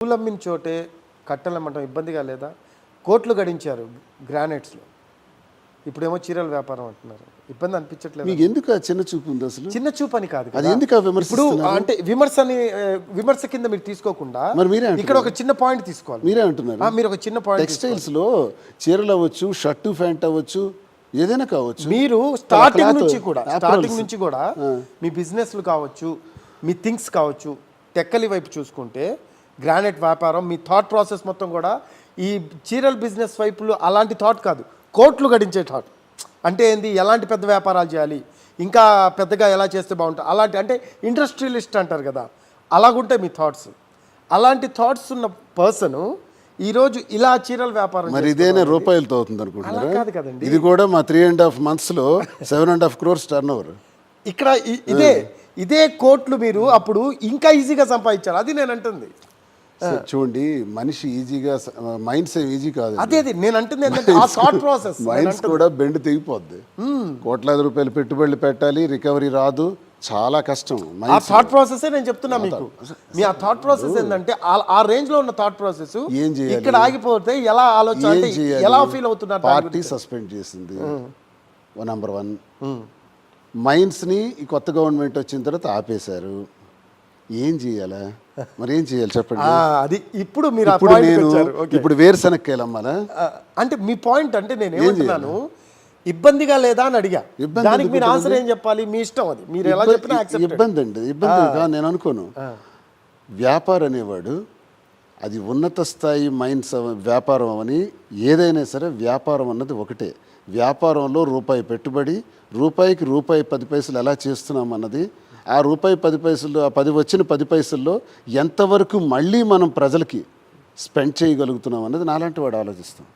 పూలమ్మిన చోటే కట్టెలమ్మటం ఇబ్బందిగా లేదా? కోట్లు గడించారు గ్రానైట్స్లో. ఇప్పుడేమో చీరల వ్యాపారం అంటున్నారు. ఇబ్బంది అనిపించట్లేదు? మీకు ఎందుకు ఆ చిన్న చూపు ఉంది అసలు? చిన్న చూపు అని కాదు. అది. ఎందుకు ఆ ఇప్పుడు? అంటే విమర్శని విమర్శ కింద మీరు తీసుకోకుండా మరి మీరే. ఇక్కడ ఒక చిన్న పాయింట్ తీసుకోవాలి. మీరే అంటున్నారు. ఆ, మీరు ఒక చిన్న పాయింట్ టెక్స్టైల్స్లో చీరలు అవ్వచ్చు షర్టు ప్యాంట్ అవ్వచ్చు ఏదైనా కావచ్చు. మీరు స్టార్టింగ్ నుంచి కూడా. స్టార్టింగ్ నుంచి కూడా మీ బిజినెస్లు కావచ్చు మీ థింగ్స్ కావచ్చు టెక్కలి వైపు చూసుకుంటే గ్రానైట్ వ్యాపారం మీ థాట్ ప్రాసెస్ మొత్తం కూడా ఈ చీరల బిజినెస్ వైపులు అలాంటి థాట్ కాదు. కోట్లు గడించే థాట్ అంటే ఏంది? ఎలాంటి పెద్ద వ్యాపారాలు చేయాలి? ఇంకా పెద్దగా ఎలా చేస్తే బాగుంటుంది? అలాంటి అంటే ఇండస్ట్రియలిస్ట్ అంటారు కదా. అలాగుంటాయి మీ థాట్స్ అలాంటి థాట్స్ ఉన్న పర్సన్ ఈరోజు ఇలా చీరల వ్యాపారం మరి ఇదేనే రూపాయలతో అవుతుంది అనుకుంటున్నారా? కాదు కదండి. ఇది కూడా మా త్రీ అండ్ హాఫ్ మంత్స్లో seven and half crores turnover ఇక్కడ ఇదే ఇదే కోట్లు మీరు అప్పుడు ఇంకా ఈజీగా సంపాదించారు అది నేను అంటుంది. చూడండి మనిషి ఈజీగా మైండ్స్ ఈజీ కాదు అదే అది నేను అంటుంది ప్రాసెస్ మైండ్స్ కూడా బెండ్ తెగిపోద్ది. కోట్లాది రూపాయలు పెట్టుబడులు పెట్టాలి రికవరీ రాదు చాలా కష్టం. ఆ థాట్ ప్రాసెస్ నేను చెప్తున్నా మీకు. మీ ఆ థాట్ ప్రాసెస్ ఏంటంటే ఆ- రేంజ్లో ఉన్న థాట్ ప్రాసెస్ ఏం చేయాలి? ఇక్కడ ఆగిపోతే ఎలా ఆలోచన? ఎలా ఫీల్ అవుతున్నారు పార్టీ సస్పెండ్ చేసింది. నంబర్ వన్ మైండ్స్ని ఈ కొత్త గవర్నమెంట్ వచ్చిన తర్వాత ఆపేశారు. ఏం చేయాలా? మరి ఏం చేయాలి చెప్పండి? అది ఇప్పుడు మీరు ఇప్పుడు నేను ఇప్పుడు వేరుశనక్కాయలు అమ్మాలా అంటే మీ పాయింట్ అంటే నేను ఏమంటున్నాను? ఇబ్బందిగా లేదా అని అడిగా. ఇబ్బంది దానికి మీరు ఆన్సర్ ఏం చెప్పాలి? మీ ఇష్టం అది. మీరు ఎలా చెప్పినా ఇబ్బంది అండి ఇబ్బంది నేను అనుకోను. వ్యాపారం అనేవాడు అది ఉన్నత స్థాయి మైండ్స్ వ్యాపారం అవని ఏదైనా సరే వ్యాపారం అన్నది ఒకటే. వ్యాపారంలో రూపాయి పెట్టుబడి రూపాయికి రూపాయి పది పైసలు ఎలా చేస్తున్నాం అన్నది ఆ రూపాయి పది పైసలు ఆ పది వచ్చిన పది పైసల్లో ఎంతవరకు మళ్ళీ మనం ప్రజలకి స్పెండ్ చేయగలుగుతున్నాం అన్నది నాలాంటి వాడు ఆలోచిస్తాం.